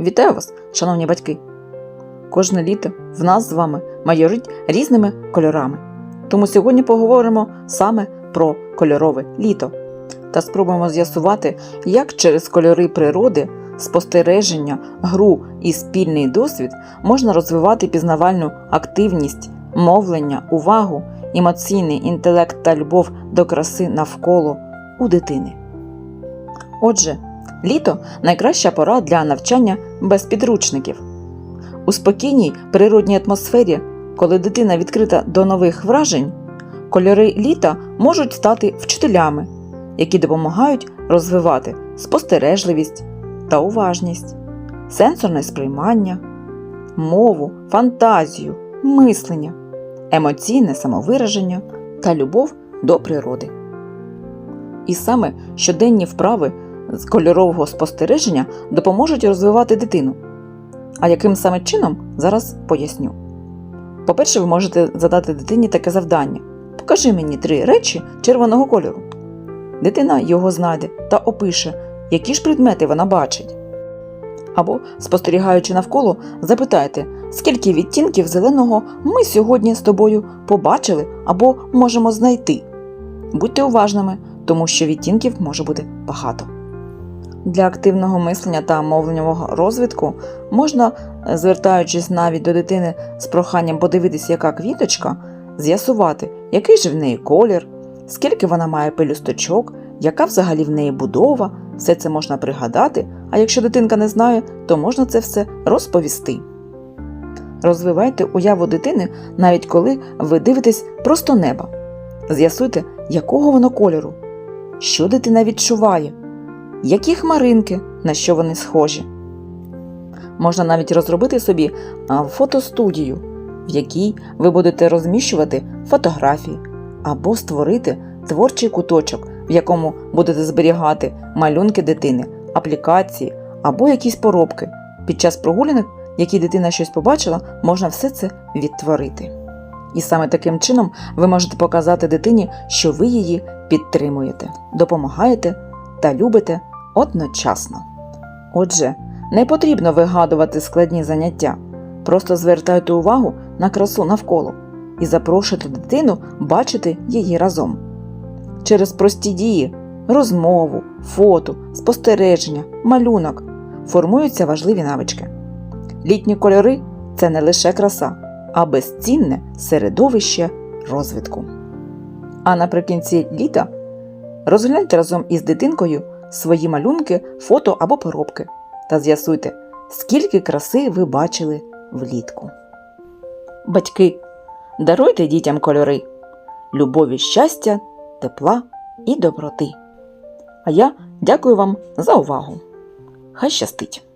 Вітаю вас, шановні батьки! Кожне літо в нас з вами майорить різними кольорами. Тому сьогодні поговоримо саме про кольорове літо та спробуємо з'ясувати, як через кольори природи, спостереження, гру і спільний досвід можна розвивати пізнавальну активність, мовлення, увагу, емоційний інтелект та любов до краси навколо у дитини. Отже, літо найкраща пора для навчання без підручників. У спокійній природній атмосфері, коли дитина відкрита до нових вражень, кольори літа можуть стати вчителями, які допомагають розвивати спостережливість та уважність, сенсорне сприймання, мову, фантазію, мислення, емоційне самовираження та любов до природи. І саме щоденні вправи з кольорового спостереження допоможуть розвивати дитину. А яким саме чином зараз поясню. По-перше, ви можете задати дитині таке завдання: покажи мені три речі червоного кольору. Дитина його знайде та опише, які ж предмети вона бачить. Або, спостерігаючи навколо, запитайте, скільки відтінків зеленого ми сьогодні з тобою побачили або можемо знайти. Будьте уважними, тому що відтінків може бути багато. Для активного мислення та мовленнього розвитку можна, звертаючись навіть до дитини з проханням подивитися, яка квіточка, з'ясувати, який же в неї колір, скільки вона має пелюсточок, яка взагалі в неї будова, все це можна пригадати, а якщо дитинка не знає, то можна це все розповісти. Розвивайте уяву дитини, навіть коли ви дивитесь просто неба. З'ясуйте, якого воно кольору, що дитина відчуває, які хмаринки, на що вони схожі. Можна навіть розробити собі фотостудію, в якій ви будете розміщувати фотографії, або створити творчий куточок, в якому будете зберігати малюнки дитини, аплікації або якісь поробки. Під час прогулянок, які дитина щось побачила, можна все це відтворити. І саме таким чином ви можете показати дитині, що ви її підтримуєте, допомагаєте та любите одночасно. Отже, не потрібно вигадувати складні заняття, просто звертайте увагу на красу навколо і запрошуйте дитину бачити її разом. Через прості дії, розмову, фото, спостереження, малюнок формуються важливі навички. Літні кольори це не лише краса, а безцінне середовище розвитку. А наприкінці літа розгляньте разом із дитинкою свої малюнки, фото або поробки та з'ясуйте, скільки краси ви бачили влітку. Батьки, даруйте дітям кольори, любові, щастя, тепла і доброти. А я дякую вам за увагу. Хай щастить!